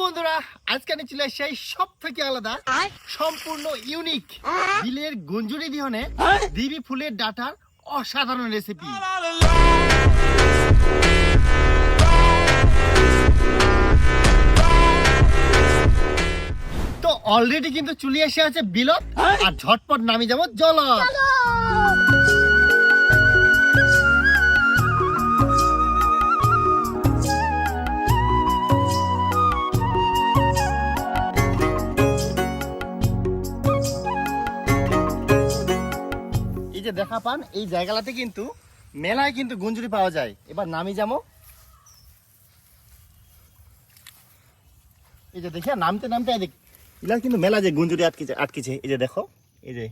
বন্ধুরা আজকে আমি চলে সব থেকে আলাদা সম্পূর্ণ ইউনিক বিলের গঞ্জুরি দিহনে দিবি ফুলের ডাটার অসাধারণ রেসিপি তো অলরেডি কিন্তু চলে এসে আছে বিলত আর ঝটপট নামি যাব জলত। পান এই জায়গাটাতে কিন্তু মেলায় কিন্তু গুঞ্জুরি পাওয়া যায়। এবার নামি যাব। এই যে দেখে, নামতে নামতে দেখ কিন্তু মেলা যে গুঞ্জুরি আটকেছে আটকেছে। এই যে দেখো, এই যে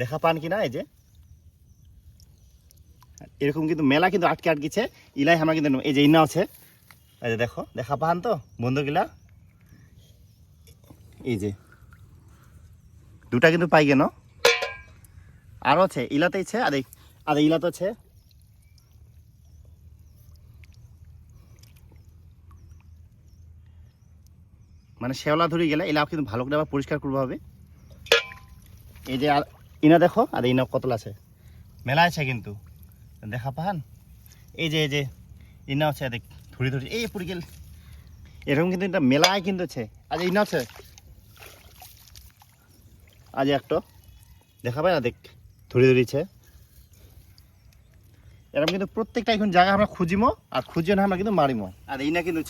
দেখা পান কিনা, এই যে। এরকম কিন্তু মেলা কিন্তু আটকে আটকেছে। ইলাই আমরা কিন্তু এই যে ইনা আছে। এই যে দেখো, দেখা পান তো বন্ধুগুলা এই যে। দুটা কিন্তু পাই আরও আছে, ইলাতে আছে, আর এই- আর ইলাতে আছে। মানে শেওলা ধরে গেলে এলা কিন্তু ভালো করে আবার পরিষ্কার করব হবে এই যে আর, ইনা দেখো, আর ইনা কতলা আছে। মেলা আছে কিন্তু। দেখা পাহান এই যে এই যে, ইনা আছে, দেখ, ধরি ধরি, এই পড়ে গেল। এরকম কিন্তু এটা মেলায় কিন্তু আছে। আজ ইনা আছে। আজ একটা। দেখা পাই না, দেখ। ধরে ধরেছে। এরকম কিন্তু প্রত্যেকটা এখন জায়গা আমরা খুঁজিমো আর খুঁজিও না আমরা কিন্তু মারিমো। আর এই না কিন্তু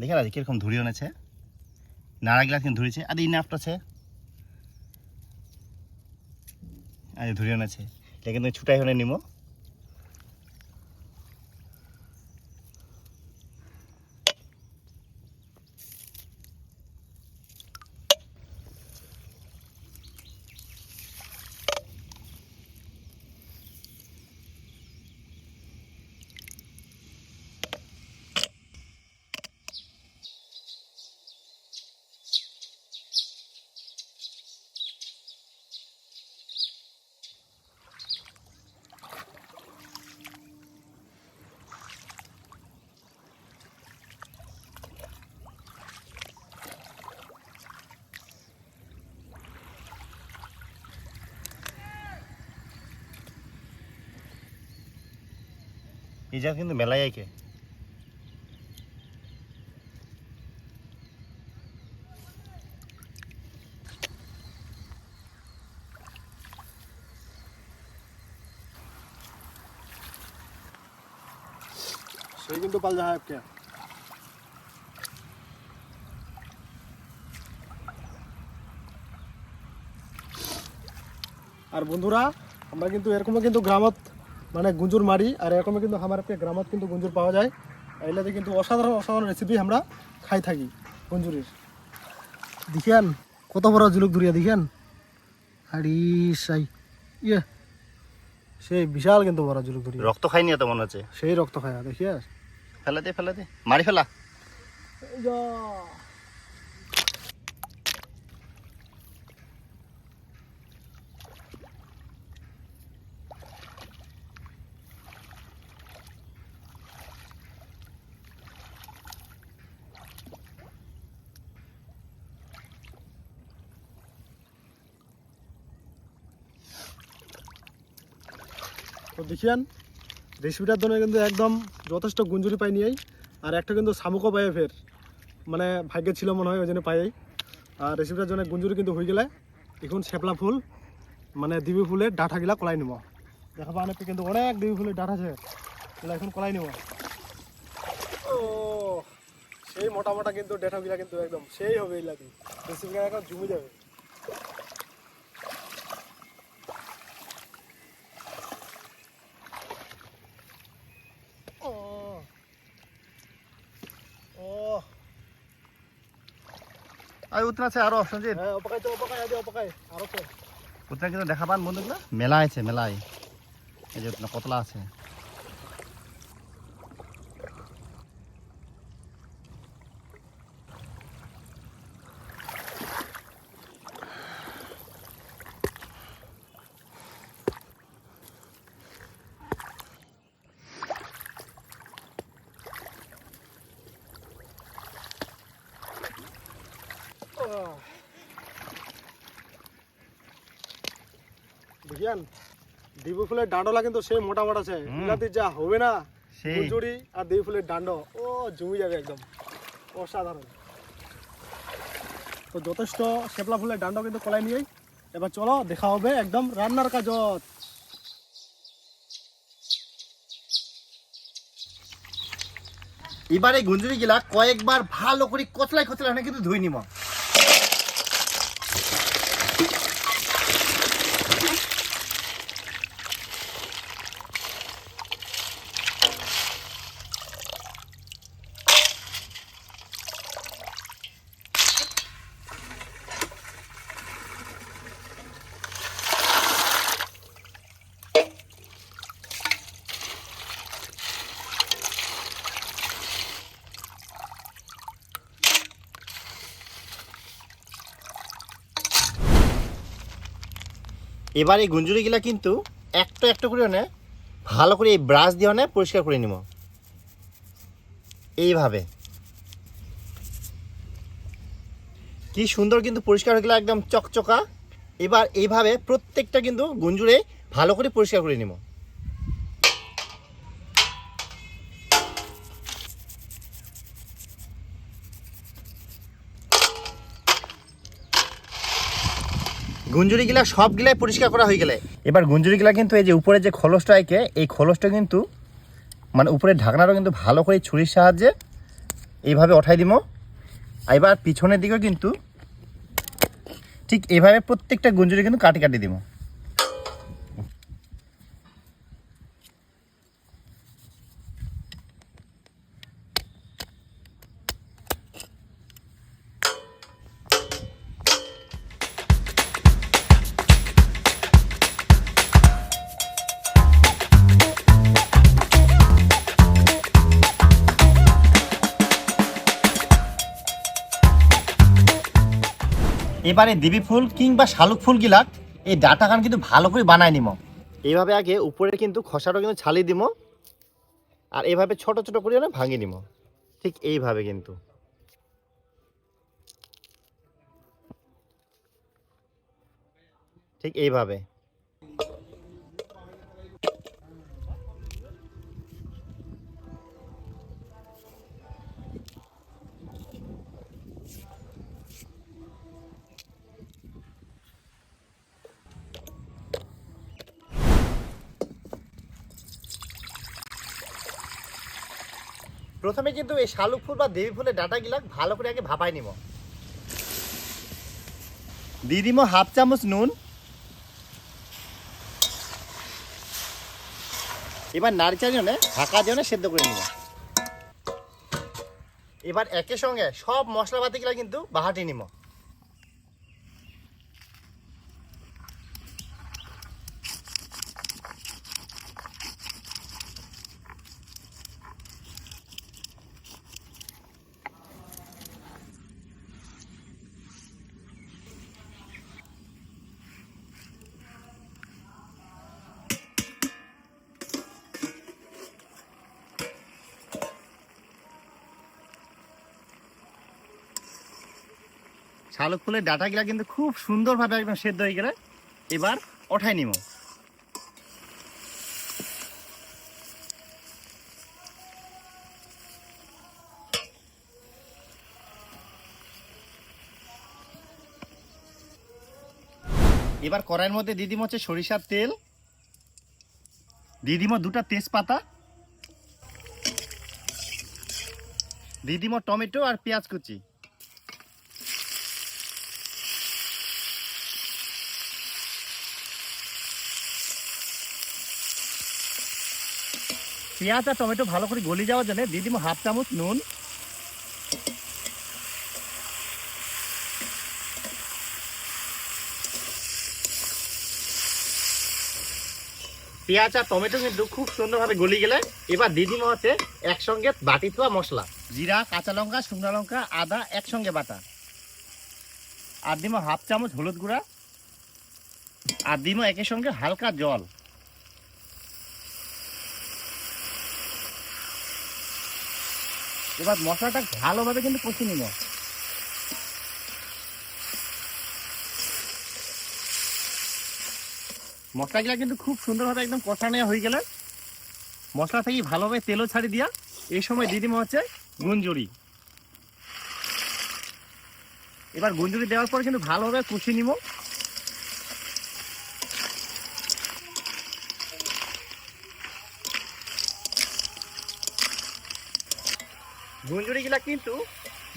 দেখে না কীরকম ধরিও নেছে নাড়া গিলাস কিন্তু ধরেছে আর এই নাপটা আছে। আর ধরিও নেছে এটা কিন্তু ছুটাই হলে নিমো। এই জায়গা কিন্তু মেলায় আইকে। সেই কিন্তু পাল যাহা একটা আর বন্ধুরা, আমরা কিন্তু এরকমও কিন্তু গ্রামত মানে গুঞ্জুর মারি আর এরকমও কিন্তু আমার একটা গ্রামত কিন্তু গুঞ্জুর পাওয়া যায়। এগুলাতে কিন্তু অসাধারণ অসাধারণ রেসিপি আমরা খাই থাকি গুঞ্জুরির দেখেন কত বড় জুলুক ধরিয়া দেখেন আরি সাই ইয়ে সেই বিশাল কিন্তু বড় জুলুক ধরিয়া। রক্ত খাইনি এত মনে হচ্ছে? সেই রক্ত খায়া দেখিয়াস? ফেলা দে ফেলা দে মারি ফেলা। তো দেখিয়ান রেসিপিটার জন্য কিন্তু একদম যথেষ্ট গুঞ্জুরি পাই নিয়েই, আর একটা কিন্তু শামুকও পাই ফের। মানে ভাগ্যে ছিল মনে হয় ওই জন্য পাই আর রেসিপিটার জন্য গুঞ্জুরি কিন্তু হয়ে গেলে, এখন শেপলা ফুল মানে দিবি ফুলের ডাঁঠাগুলা কলাই নিব দেখা পাওয়া কিন্তু অনেক দিবি ফুলের ডাঁটা আছে। এখন কলাই নিব ও, সেই মোটা মোটা কিন্তু ডেটাগুলা কিন্তু একদম সেই হবে দিয়ে রেসিপিটা একদম জমে যাবে ও ও উতনা আছে আরও সঞ্জিত হ্যাঁ অপকাই তো অপকাই আজ অপকাই আরও তো। উতনা কিন্তু দেখা পান বন্ধুগুলা? মেলা আছে মেলায়। এই যে উতনা কতলা আছে? দেখিয়ান দিবু ফুলের ডাঁডলা কিন্তু সেই মোটা মোটা আছে। বিলাতি যা হবে না কুচুরি আর দিবু ফুলের ডান্ড ও জমি যাবে একদম। অসাধারণ। তো যথেষ্ট শেপলা ফুলের ডান্ড কিন্তু কলাই নিয়েই। এবার চলো দেখা হবে একদম রান্নার কাজত। এবারে গুঞ্জুরি গিলা কয়েকবার ভালো করে কচলাই কচলাই কিন্তু ধুই নিব। এবার এই গুঞ্জুরি গিলা কিন্তু একটা একটা করে অনে ভালো করে এই ব্রাশ দিয়ে অনে পরিষ্কার করে নিব এইভাবে। কি সুন্দর কিন্তু পরিষ্কার হয়ে গেলে, একদম চকচকা। এবার এইভাবে প্রত্যেকটা কিন্তু গুঞ্জুরে ভালো করে পরিষ্কার করে নিব গুঞ্জুরি গিলা সবগুলাই পরিষ্কার করা হয়ে গেলে। এবার গুঞ্জুরি গিলা কিন্তু এই যে উপরে যে খোলসটা আইকে এই খোলসটা কিন্তু মানে উপরে ঢাকনাটা কিন্তু ভালো করে ছুরির সাহায্যে এইভাবে ওঠাই দিব এবার পিছনের দিকেও কিন্তু ঠিক এভাবে প্রত্যেকটা গুঞ্জুরি কিন্তু কাটি কাটি দিব এবারে দেবী ফুল কিংবা শালুক ফুল গিলাক এই ডাটা কান কিন্তু ভালো করে বানায় নিম। এইভাবে আগে উপরে কিন্তু খসাটা কিন্তু ছালিয়ে দিব আর এইভাবে ছোট ছোট করে না ভাঙিয়ে নিব ঠিক এইভাবে কিন্তু। ঠিক এইভাবে। প্রথমে কিন্তু এই শালুক ফুল বা দেবী ফুলের ডাটা গিলাক ভালো করে আগে ভাপাই নিব। দিয়ে হাফ চামচ নুন। এবার নাড়ি জনে ঢাকা জনে সেদ্ধ করে নিব। এবার একের সঙ্গে সব মশলাপাতি গুলা কিন্তু বাহাটি নিব। শালুক ফুলের ডাটাগুলা কিন্তু খুব সুন্দরভাবে একদম সেদ্ধ হয়ে গেলে এবার ওঠাই নিব। এবার কড়াইয়ের মধ্যে দিদিম হচ্ছে সরিষার তেল। দিয়ে দিব দুটা তেজপাতা। দিয়ে দিব টমেটো আর পেঁয়াজ কুচি। পেঁয়াজ আর টমেটো ভালো করে গলি যাওয়ার জন্য দিয়ে দিব হাফ চামচ নুন। পেঁয়াজ আর টমেটো কিন্তু খুব সুন্দরভাবে গলি গেলে এবার দিয়ে দিব হচ্ছে একসঙ্গে বাটি থোয়া মশলা। জিরা, কাঁচা লঙ্কা, শুকনো লঙ্কা, আদা একসঙ্গে বাটা। আর দিব হাফ চামচ হলুদ গুঁড়া। আর দিব একের সঙ্গে হালকা জল। এবার মশলাটা ভালোভাবে কিন্তু কষে নিব। মশলাগুলো কিন্তু খুব সুন্দরভাবে একদম কষা নেওয়া হয়ে গেলে মশলা থেকে ভালোভাবে তেলও ছাড়ি দিয়া এই সময় দিদিম হচ্ছে গুঞ্জুরি। এবার গুঞ্জুরি দেওয়ার পর কিন্তু ভালোভাবে কষিয়ে নিব। গুঞ্জুরিগুলা কিন্তু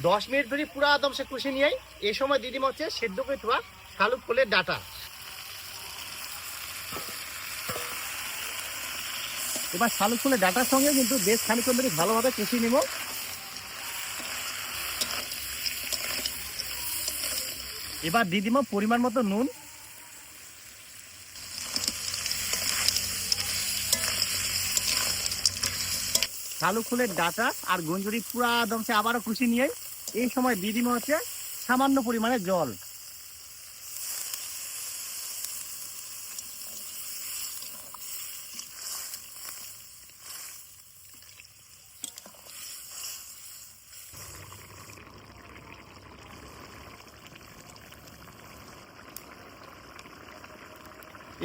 দশ মিনিট ধরে পুরো একদম সে কষিয়ে নিয়ে এই সময় দিদিমা হচ্ছে সেদ্ধ করে থোয়া শালুক ফুলের ডাটা। এবার শালুক ফুলের ডাটার সঙ্গে কিন্তু বেশ খানিক্ষণ ধরে ভালোভাবে কষিয়ে নিব। এবার দিদিমা পরিমাণ মতো নুন শালুক ফুলের ডাটা আর গঞ্জুরি পুরা সে আবারও খুশি নিয়ে এই সময় দিদিমা হচ্ছে সামান্য পরিমাণে জল।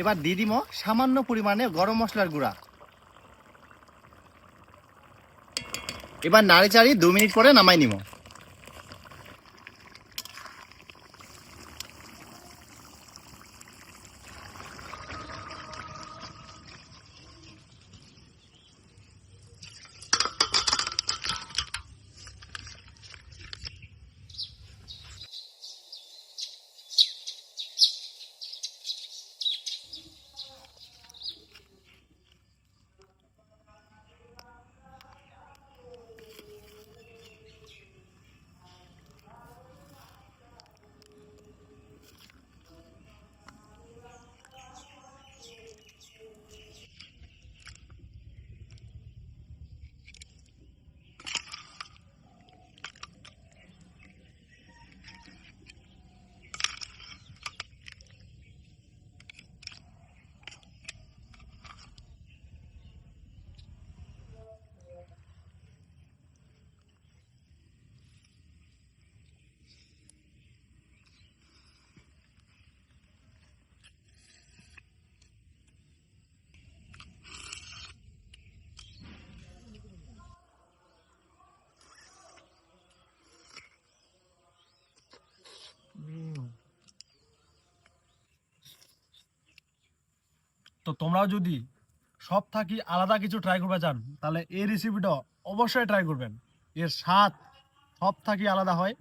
এবার দিদিমো সামান্য পরিমাণে গরম মশলার গুঁড়া। এবার নাড়ি চাড়ি দু মিনিট পরে নামাই নিব। তো তোমরাও যদি সব থাকি আলাদা কিছু ট্রাই করবে চান তাহলে এই রেসিপিটা অবশ্যই ট্রাই করবেন। এর স্বাদ সব থাকি আলাদা হয়,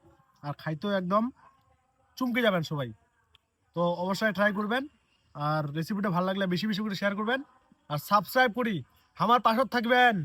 আর খাইতেও একদম চুমকে যাবেন সবাই। তো অবশ্যই ট্রাই করবেন, আর রেসিপিটা ভালো লাগলে বেশি বেশি করে শেয়ার করবেন, আর সাবস্ক্রাইব করি। আমার পাশত থাকবেন।